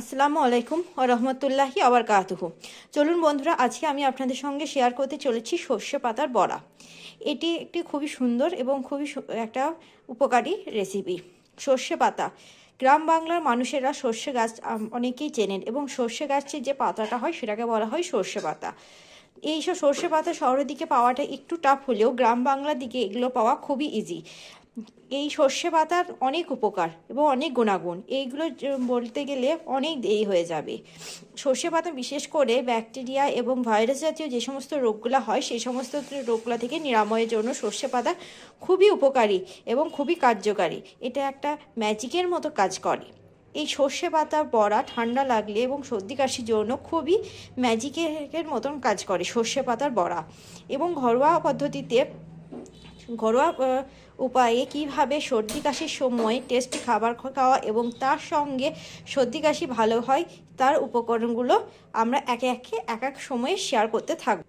আসসালামু আলাইকুম ও রহমতুল্লাহি আবার কাতুহু চলুন বন্ধুরা, আজকে আমি আপনাদের সঙ্গে শেয়ার করতে চলেছি সর্ষে পাতার বড়া। এটি একটি খুবই সুন্দর এবং খুবই একটা উপকারী রেসিপি সর্ষে পাতা। গ্রাম বাংলার মানুষেরা সর্ষে গাছ অনেকেই চেনেন এবং সর্ষে গাছের যে পাতাটা হয়, সেটাকে বলা হয় সর্ষে পাতা। এইসব সর্ষে পাতা শহরের দিকে পাওয়াটা একটু টাফ হলেও গ্রাম বাংলার দিকে এগুলো পাওয়া খুবই ইজি এই সর্ষে পাতার অনেক উপকার এবং অনেক গুণাগুণ। এইগুলো বলতে গেলে অনেক দেরি হয়ে যাবে। সর্ষে পাতা বিশেষ করে ব্যাকটেরিয়া এবং ভাইরাস জাতীয় যে সমস্ত রোগগুলো হয় সেই সমস্ত রোগগুলো থেকে নিরাময়ের জন্য সর্ষে পাতা খুবই উপকারী এবং খুবই কার্যকারী। এটা একটা ম্যাজিকের মতো কাজ করে। এই সর্ষে পাতার বড়া ঠান্ডা লাগলে এবং সর্দি কাশির জন্য খুবই ম্যাজিকের মতন কাজ করে সর্ষে পাতার বড়া। এবং ঘরোয়া পদ্ধতিতে ঘরোয়া উপায়ে কীভাবে সর্দি কাশির সময় টেস্টি খাবার খাওয়া এবং তার সঙ্গে সর্দি কাশি ভালো হয়, তার উপকরণগুলো আমরা একে একে এক এক সময়ে শেয়ার করতে থাকব।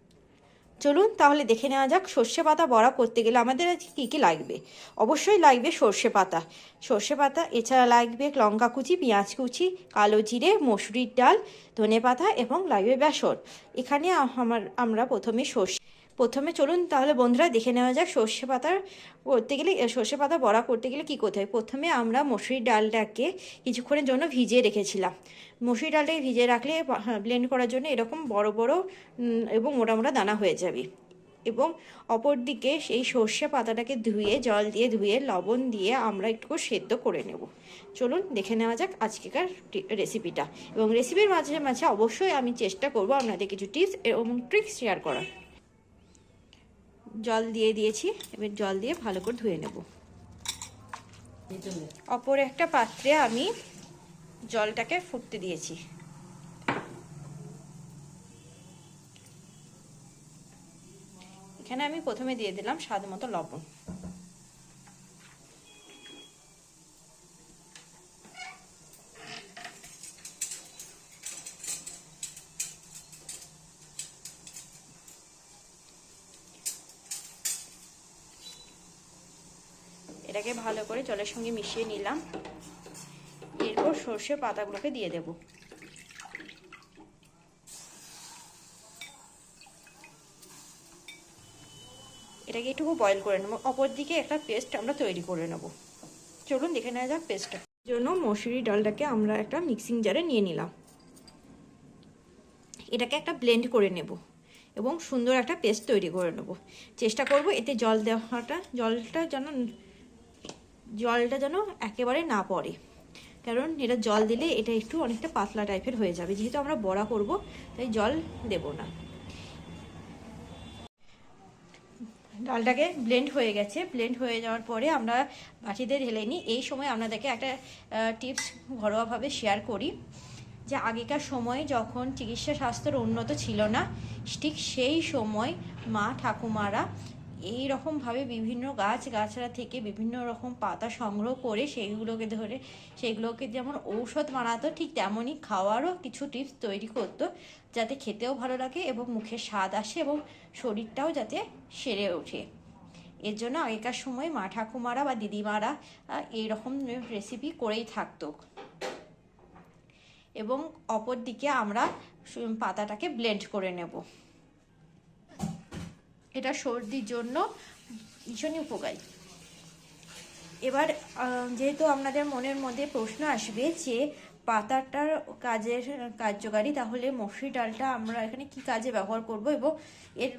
চলুন তাহলে দেখে নেওয়া যাক সর্ষে পাতা বড়া করতে গেলে আমাদের আজকে কী কী লাগবে। অবশ্যই লাগবে সর্ষে পাতা। সর্ষে পাতা, এছাড়া লাগবে লঙ্কা কুচি, পেঁয়াজ কুচি, কালো জিরে, মসুরির ডাল, ধনে পাতা এবং লাগবে বেসন এখানে আমার, আমরা প্রথমে সর্ষে প্রথমে চলুন তাহলে বন্ধুরা দেখে নেওয়া যাক সর্ষে পাতার করতে গেলে সর্ষে পাতা বড়া করতে গেলে কী করতে হয় প্রথমে আমরা মসুরির ডালটাকে কিছুক্ষণের জন্য ভিজিয়ে রেখেছিলাম। মসুরির ডালটাকে ভিজিয়ে রাখলে ব্লেন্ড করার জন্য এরকম বড় বড় এবং মোটা মোটা দানা হয়ে যাবে। এবং অপর দিকে সেই সর্ষে পাতাটাকে ধুয়ে, জল দিয়ে ধুয়ে, লবণ দিয়ে আমরা একটু সেদ্ধ করে নেব। চলুন দেখে নেওয়া যাক আজকেকার রেসিপিটা এবং রেসিপির মাঝে মাঝে অবশ্যই আমি চেষ্টা করব আপনাদের কিছু টিপস এবং ট্রিক্স শেয়ার করার। জল দিয়ে দিয়েছি, এবার জল দিয়ে ভালো করে ধুয়ে নেব। অপর একটা পাত্রে আমি জলটাকে ফুটতে দিয়েছি। এখানে আমি প্রথমে দিয়ে দিলাম স্বাদ মতো লবণ। এটাকে ভালো করে জলের সঙ্গে মিশিয়ে নিলাম। এরপর সর্ষে পাতাগুলোকে দিয়ে দেব। এটাকে একটু বয়েল করে নেব। অপর দিকে একটা পেস্ট আমরা তৈরি করে নেব। চলুন দেখে নেওয়া যাক পেস্টটা জন্য মসুরি ডালটাকে আমরা একটা মিক্সিং জারে নিয়ে নিলাম। এটাকে একটা ব্লেন্ড করে নেব এবং সুন্দর একটা পেস্ট তৈরি করে নেব। চেষ্টা করব এতে জল দেওয়াটা। জলটা যেন জলটা যেন একেবারে না পড়ে। কারণ এটা জল দিলে এটা একটু অনেকটা পাতলা টাইপের হয়ে যাবে। যেহেতু আমরা বড়া করব, তাই জল দেব না। ডালটাকে ব্লেন্ড হয়ে গেছে। ব্লেন্ড হয়ে যাওয়ার পরে আমরা বাটিতে ঢেলে নিই। এই সময় আপনাদেরকে একটা টিপস ঘরোয়াভাবে শেয়ার করি যে আগেকার সময় যখন চিকিৎসা স্বাস্থ্যের উন্নত ছিল না, ঠিক সেই সময় মা ঠাকুমারা এই রকমভাবে বিভিন্ন গাছ গাছড়া থেকে বিভিন্ন রকম পাতা সংগ্রহ করে সেইগুলোকে ধরে সেগুলোকে যেমন ঔষধ বানাতো, ঠিক তেমনই খাওয়ারও কিছু টিপস তৈরি করতো যাতে খেতেও ভালো লাগে এবং মুখে স্বাদ আসে এবং শরীরটাও যাতে সেরে ওঠে। এর জন্য আগেকার সময় মা ঠাকুমারা বা দিদিমারা এইরকম রেসিপি করেই থাকতো। এবং অপর দিকে আমরা পাতাটাকে ব্লেন্ড করে নেব। এটা সর্দির জন্য ভীষণই উপকারী। এবার যেহেতু আপনাদের মনের মধ্যে প্রশ্ন আসবে যে পাতাটার কাজের, কার্যকারী, তাহলে মসুর ডালটা আমরা এখানে কি কাজে ব্যবহার করব এবং এর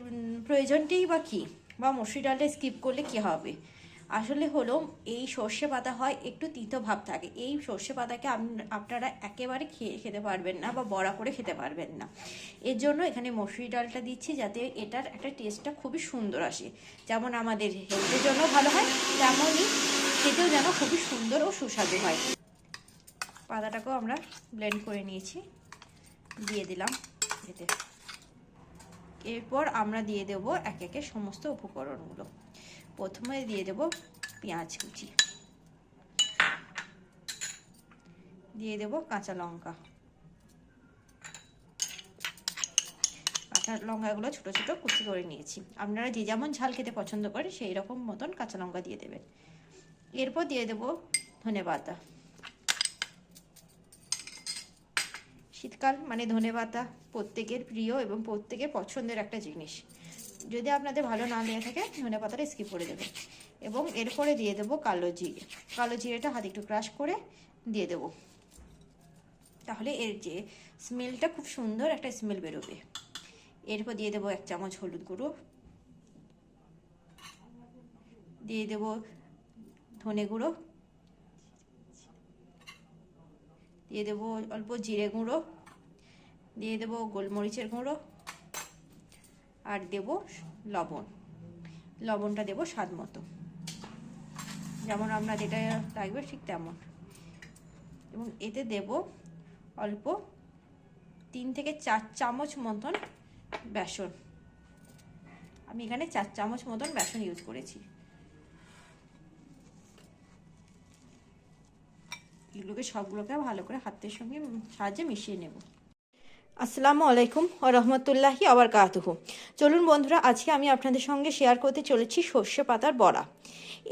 প্রয়োজনটি বা কী? বা মসুরি ডালটা স্কিপ করলে কি হবে? আসলে হলো এই সর্ষে পাতা হয় একটু তিতো ভাব থাকে। এই সর্ষে পাতাকে আপনারা একেবারে খেয়ে খেতে পারবেন না বা বড়া করে খেতে পারবেন না। এর জন্য এখানে মসুরি ডালটা দিচ্ছি যাতে এটার একটা টেস্টটা খুবই সুন্দর আসে। যেমন আমাদের হেলথের জন্য ভালো হয়, তেমনই খেতেও যেন খুবই সুন্দর ও সুস্বাদু হয়। পাতাটাকেও আমরা ব্লেন্ড করে নিয়েছি। দিয়ে দিলাম এতে। এরপর আমরা দিয়ে দেব এক একে সমস্ত উপকরণগুলো। প্রথমে দিয়ে দেব পেঁয়াজ কুচি। দিয়ে দেব কাঁচা লঙ্কা। কাঁচা লঙ্কাগুলো ছোট ছোট কুচি করে নিয়েছি। আপনারা যে যেমন ঝাল খেতে পছন্দ করে সেই রকম মতন কাঁচা লঙ্কা দিয়ে দেবেন। এরপর দিয়ে দেব ধনে পাতা। শীতকাল মানে ধনে পাতা প্রত্যেকের প্রিয় এবং প্রত্যেকের পছন্দের একটা জিনিস। যদি আপনাদের ভালো না লেগে থাকে, ধনে পাতাটা স্কিপ করে দেবেন। এবং এরপরে দিয়ে দেবো কালো জিরে। কালো জিরেটা হাতে একটু ক্রাশ করে দিয়ে দেবো। তাহলে এর যে স্মেলটা খুব সুন্দর একটা স্মেল বেরোবে। এরপর দিয়ে দেবো এক চামচ হলুদ গুঁড়ো। দিয়ে দেবো ধনে গুঁড়ো। দিয়ে দেবো অল্প জিরে গুঁড়ো। দিয়ে দেবো গোলমরিচের গুঁড়ো। আর দেব লবণ। লবণটা দেবো স্বাদ মতো। যেমন আপনার যেটা লাগবে ঠিক তেমন। এবং এতে দেব অল্প তিন থেকে চার চামচ মতন বেসন। আমি এখানে চার চামচ মতন বেসন ইউজ করেছি। এগুলোকে সবগুলোকে ভালো করে হাতের সঙ্গে সাহায্যে মিশিয়ে নেব। আসসালামু আলাইকুম ও রহমতুল্লাহি আবার কাতুহু চলুন বন্ধুরা, আজকে আমি আপনাদের সঙ্গে শেয়ার করতে চলেছি সর্ষে পাতার বড়া।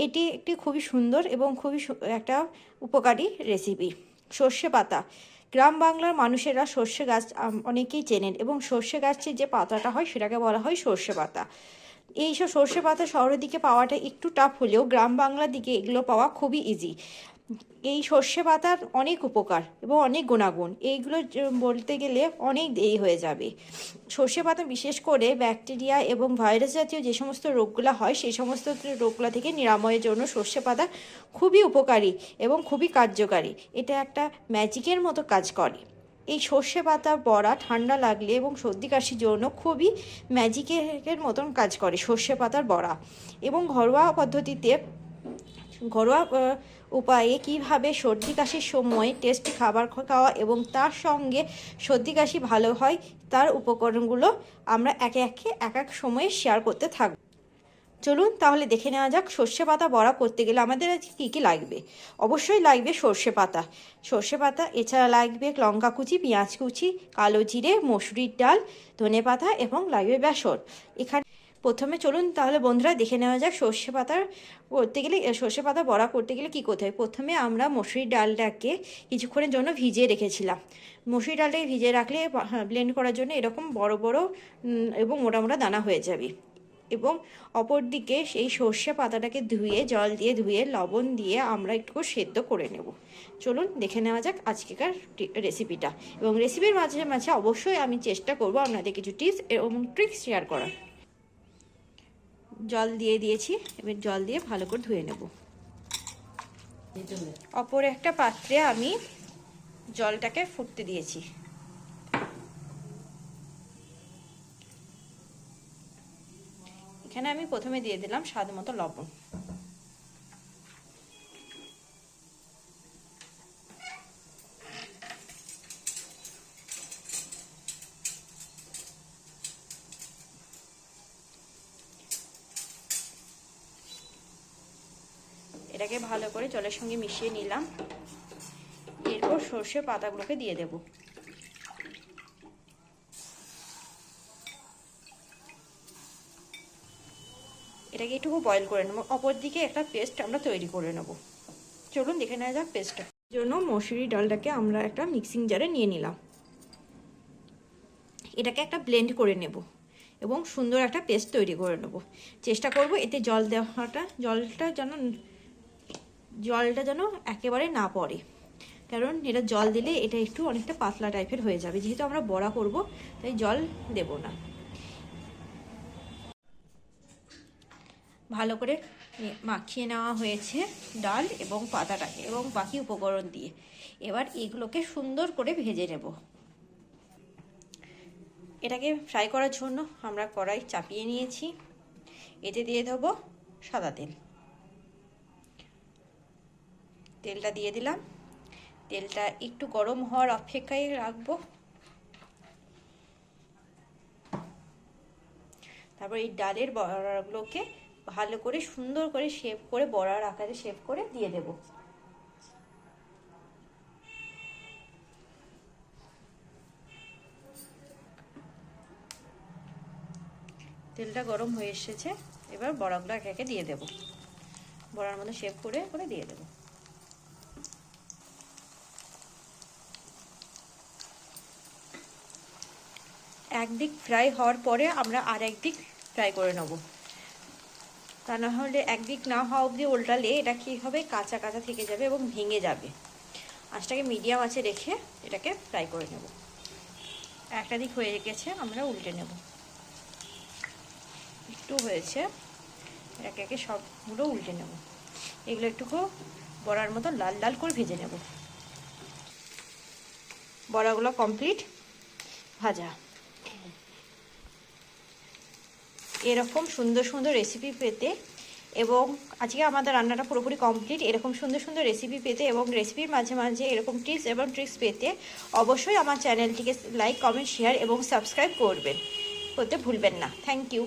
এটি একটি খুবই সুন্দর এবং খুবই একটা উপকারী রেসিপি সর্ষে পাতা। গ্রাম বাংলার মানুষেরা সর্ষে গাছ অনেকেই চেনেন এবং সর্ষে গাছের যে পাতাটা হয়, সেটাকে বলা হয় সর্ষে পাতা। এইসব সর্ষে পাতা শহরের দিকে পাওয়াটা একটু টাফ হলেও গ্রাম বাংলার দিকে এগুলো পাওয়া খুবই ইজি এই সর্ষে পাতার অনেক উপকার এবং অনেক গুণাগুণ। এইগুলো বলতে গেলে অনেক দেরি হয়ে যাবে। সর্ষে পাতা বিশেষ করে ব্যাকটেরিয়া এবং ভাইরাস জাতীয় যে সমস্ত রোগগুলো হয়, সেই সমস্ত রোগগুলো থেকে নিরাময়ের জন্য সর্ষে পাতা খুবই উপকারী এবং খুবই কার্যকারী। এটা একটা ম্যাজিকের মতো কাজ করে। এই সর্ষে পাতা বড়া ঠান্ডা লাগলে এবং সর্দি কাশির জন্য খুবই ম্যাজিকের মতন কাজ করে সর্ষে পাতার বড়া। এবং ঘরোয়া পদ্ধতিতে ঘরোয়া উপায়ে কীভাবে সর্দি কাশির সময় টেস্টি খাবার খাওয়া এবং তার সঙ্গে সর্দি কাশি ভালো হয়, তার উপকরণগুলো আমরা একে একে এক এক সময়ে শেয়ার করতে থাকব। চলুন তাহলে দেখে নেওয়া যাক সর্ষে পাতা বড়া করতে গেলে আমাদের আজকে কী কী লাগবে। অবশ্যই লাগবে সর্ষে পাতা। সর্ষে পাতা, এছাড়া লাগবে লঙ্কা কুচি, পেঁয়াজ কুচি, কালো জিরে, মসুরির ডাল, ধনে পাতা এবং লাগবে বেসন এখানে প্রথমে চলুন তাহলে বন্ধুরা দেখে নেওয়া যাক সর্ষে পাতার করতে গেলে সর্ষে পাতা বড়া করতে গেলে কি করতে হয় প্রথমে আমরা মসুরির ডালটাকে কিছুক্ষণের জন্য ভিজিয়ে রেখেছিলাম। মসুরি ডালটাকে ভিজিয়ে রাখলে ব্লেন্ড করার জন্য এরকম বড় বড় এবং মোটা মোটা দানা হয়ে যাবে। এবং অপর দিকে সেই সর্ষে পাতাটাকে ধুয়ে, জল দিয়ে ধুয়ে, লবণ দিয়ে আমরা একটু সেদ্ধ করে নেব। চলুন দেখে নেওয়া যাক আজকেকার রেসিপিটা এবং রেসিপির মাঝে মাঝে অবশ্যই আমি চেষ্টা করব আপনাদের কিছু টিপস এবং ট্রিক্স শেয়ার করার। জল দিয়ে দিয়েছি, এবার জল দিয়ে ভালো করে ধুয়ে নেব। অপর একটা পাত্রে আমি জলটাকে ফুটতে দিয়েছি। এখানে আমি প্রথমে দিয়ে দিলাম স্বাদ মতো লবণ। এটাকে ভালো করে জলের সঙ্গে মিশিয়ে নিলাম। এরপর সর্ষে পাতাগুলোকে দিয়ে দেব। এটাকে একটু বয়েল করে নেব। অপর দিকে একটা পেস্ট আমরা তৈরি করে নেব। চলুন দেখে নেওয়া যাক পেস্টটা জন্য মসুরি ডালটাকে আমরা একটা মিক্সিং জারে নিয়ে নিলাম। এটাকে একটা ব্লেন্ড করে নেব এবং সুন্দর একটা পেস্ট তৈরি করে নেব। চেষ্টা করব এতে জল দেওয়াটা। জলটা যেন জলটা যেন একেবারে না পড়ে। কারণ এটা জল দিলে এটা একটু অনেকটা পাতলা টাইপের হয়ে যাবে। যেহেতু আমরা বড়া করব, তাই জল দেব না। ভালো করে মাখিয়ে নেওয়া হয়েছে ডাল এবং পাতাটাকে এবং বাকি উপকরণ দিয়ে। এবার এগুলোকে সুন্দর করে ভেজে নেব। এটাকে ফ্রাই করার জন্য আমরা কড়াই চাপিয়ে নিয়েছি। এতে দিয়ে দেবো সাদা তেল। তেলটা দিয়ে দিলাম। তেলটা একটু গরম হওয়ার অপেক্ষায় রাখব। তারপর এই ডালের বড়াগুলোকে ভালো করে, সুন্দর করে শেপ করে, বড়ার আকারে শেপ করে দিয়ে দেব। তেলটা গরম হয়ে এসেছে। এবার বড়াগুলো একে একে দিয়ে দেব। বড়ার মধ্যে শেপ করে করে দিয়ে দেবো। একদিক ফ্রাই হওয়ার পরে আমরা আর একদিক ফ্রাই করে নেব। তা না হলে একদিক না হওয়া অবধি উল্টালে এটা কী হবে কাঁচা কাঁচা থেকে যাবে এবং ভেঙে যাবে? আঁচটাকে মিডিয়াম আছে রেখে এটাকে ফ্রাই করে নেব। একটা দিক হয়ে গেছে, আমরা উল্টে নেব। একটু হয়েছে, একে একে সবগুলো উল্টে নেব। এগুলো একটুকু বড়ার মতো লাল লাল করে ভেজে নেব। বড়াগুলো কমপ্লিট ভাজা। এরকম সুন্দর সুন্দর রেসিপি পেতে এবং আজকে আমাদের রান্নাটা পুরোপুরি কমপ্লিট এরকম সুন্দর সুন্দর রেসিপি পেতে এবং রেসিপির মাঝে মাঝে এরকম টিপস এবং ট্রিক্স পেতে অবশ্যই আমার চ্যানেলটিকে লাইক কমেন্ট শেয়ার এবং সাবস্ক্রাইব করবেন। করতে ভুলবেন না। Thank you